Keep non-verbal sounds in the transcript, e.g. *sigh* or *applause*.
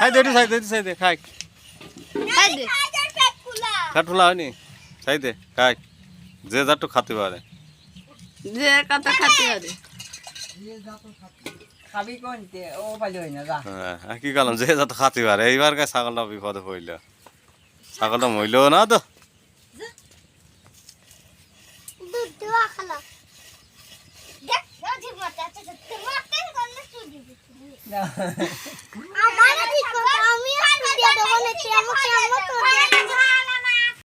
খাই দে খাই দে খাই। দে খাই খাটুলা হয়নি? খাই দে খাই। যে যাটু খাতে পারে। যে কথা খাতে পারে। খাবি কোন তে? ও পাইলো না যা। হ্যাঁ কি কালাম যে যাতে খাতে পারে। এইবার গায়ে ছাগলটা বিপদে পড়ল। ছাগলটা মইল না তো। না *laughs*